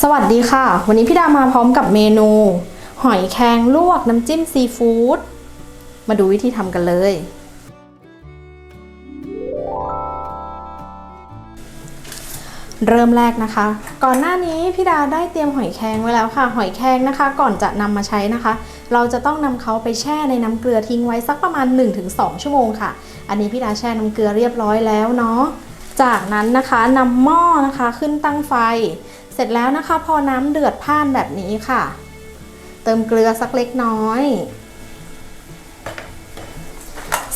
สวัสดีค่ะ วันนี้พี่ดามาพร้อมกับเมนู หอยแครงลวกน้ำจิ้มซีฟู้ดมาดูวิธีทำกันเลย เริ่มแรกนะคะ ก่อนหน้านี้พี่ดาได้เตรียมหอยแครงไว้แล้วค่ะ หอยแครงนะคะ ก่อนจะนำมาใช้นะคะ เราจะต้องนำเขาไปแช่ในน้ำเกลือทิ้งไว้สักประมาณ 1-2 ชั่วโมงค่ะ อันนี้พี่ดาแช่น้ำเกลือเรียบร้อยแล้วเนาะจากนั้นนะคะนำหม้อนะคะขึ้นตั้งไฟ เสร็จแล้วนะคะ พอน้ำเดือดพ่านแบบนี้ค่ะ เติมเกลือสักเล็กน้อย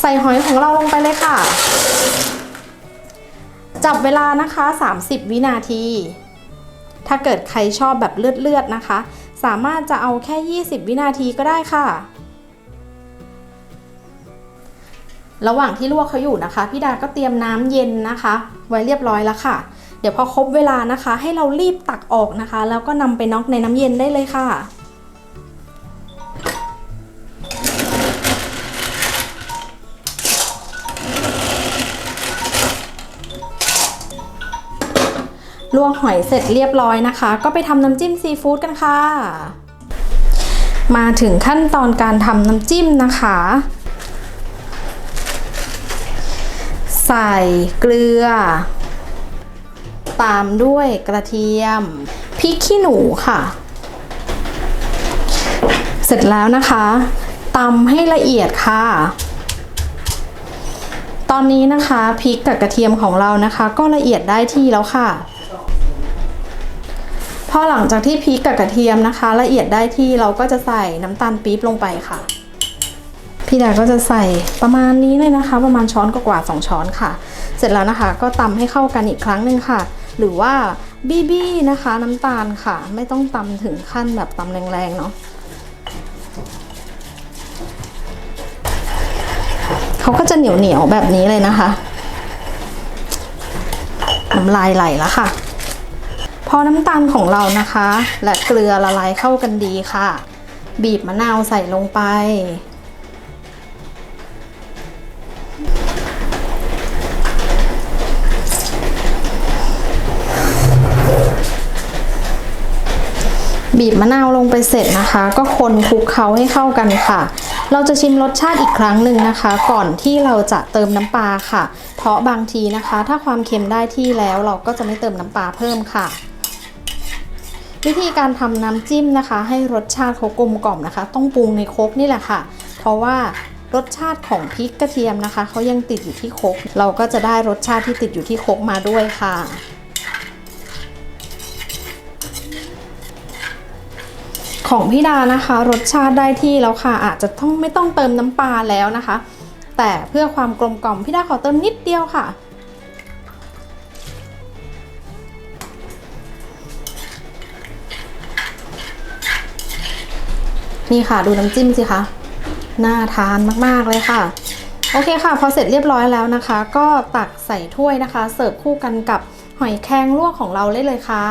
ใส่หอยของเราลงไปเลยค่ะ จับเวลานะคะ 30 วินาที ถ้าเกิดใครชอบแบบเลือดๆนะคะ สามารถจะเอาแค่ 20 วินาทีก็ได้ค่ะระหว่างที่ลวกเขาอยู่นะคะ พี่ดาก็เตรียมน้ำเย็นนะคะ ไว้เรียบร้อยแล้วค่ะ ดี๋ยวพอครบเวลานะคะ ให้เรารีบตักออกนะคะ แล้วก็นำไปน็อกในน้ำเย็นได้เลยค่ะลวกหอยเสร็จเรียบร้อยนะคะ ก็ไปทำน้ำจิ้มซีฟู้ดกันค่ะ มาถึงขั้นตอนการทำน้ำจิ้มนะคะ ใส่เกลือ ตามด้วยกระเทียมพริกขี้หนูค่ะ เสร็จแล้วนะคะตำให้ละเอียดค่ะ ตอนนี้นะคะพริกกับกระเทียมของเรานะคะ ก็ละเอียดได้ที่แล้วค่ะพอหลังจากที่พริกกับกระเทียมนะคะ ละเอียดได้ที่เราก็จะใส่น้ำตาลปี๊บลงไปค่ะ พี่ดาก็จะใส่ประมาณนี้เลยนะคะ ประมาณช้อนกว่าๆสองช้อนค่ะ เสร็จแล้วนะคะ ก็ตำให้เข้ากันอีกครั้งหนึ่งค่ะ หรือว่าบี้บี้นะคะน้ำตาลค่ะ ไม่ต้องตำถึงขั้นแบบตำแรงๆเนาะเขาก็จะเหนียวๆแบบนี้เลยนะคะน้ำลายไหลแล้วค่ะ พอน้ำตาลของเรานะคะ และเกลือละลายเข้ากันดีค่ะ บีบมะนาวใส่ลงไป บีบมะนาวลงไปเสร็จนะคะ ก็คนคลุกเคล้าให้เข้ากันค่ะ เราจะชิมรสชาติอีกครั้งหนึ่งนะคะ ก่อนที่เราจะเติมน้ำปลาค่ะ เพราะบางทีนะคะ ถ้าความเค็มได้ที่แล้วเราก็จะไม่เติมน้ำปลาเพิ่มค่ะวิธีการทำน้ำจิ้มนะคะ ให้รสชาติเขากลมกล่อมนะคะ ต้องปรุงในครกนี่แหละค่ะ เพราะว่ารสชาติของพริกกระเทียมนะคะเขายังติดอยู่ที่ครกเราก็จะได้รสชาติที่ติดอยู่ที่ครกมาด้วยค่ะ ของพี่ดานะคะ รสชาติได้ที่แล้วค่ะ อาจจะต้องไม่ต้องเติมน้ำปลาแล้วนะคะ แต่เพื่อความกลมกล่อมพี่ดาขอเติมนิดเดียวค่ะ นี่ค่ะดูน้ำจิ้มสิคะน่าทานมากๆเลยค่ะ โอเคค่ะ พอเสร็จเรียบร้อยแล้วนะคะ ก็ตักใส่ถ้วยนะคะ เสิร์ฟคู่กันกับหอยแครงลวกของเราได้เลยค่ะ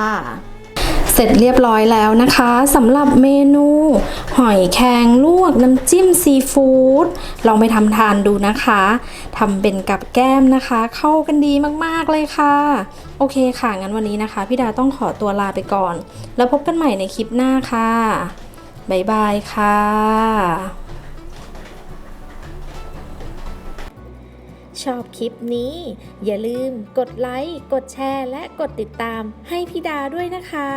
เสร็จเรียบร้อยแล้วนะคะสำหรับเมนู หอยแครงลวกน้ำจิ้มซีฟู้ดลองไปทำทานดูนะคะทำเป็นกับแก้มนะคะ เข้ากันดีมากๆเลยค่ะ โอเคค่ะ งั้นวันนี้นะคะ พี่ดาต้องขอตัวลาไปก่อน แล้วพบกันใหม่ในคลิปหน้าค่ะ บ๊ายบายค่ะ ชอบคลิปนี้ อย่าลืมกดไลค์ กดแชร์ และกดติดตามให้พี่ดาด้วยนะคะ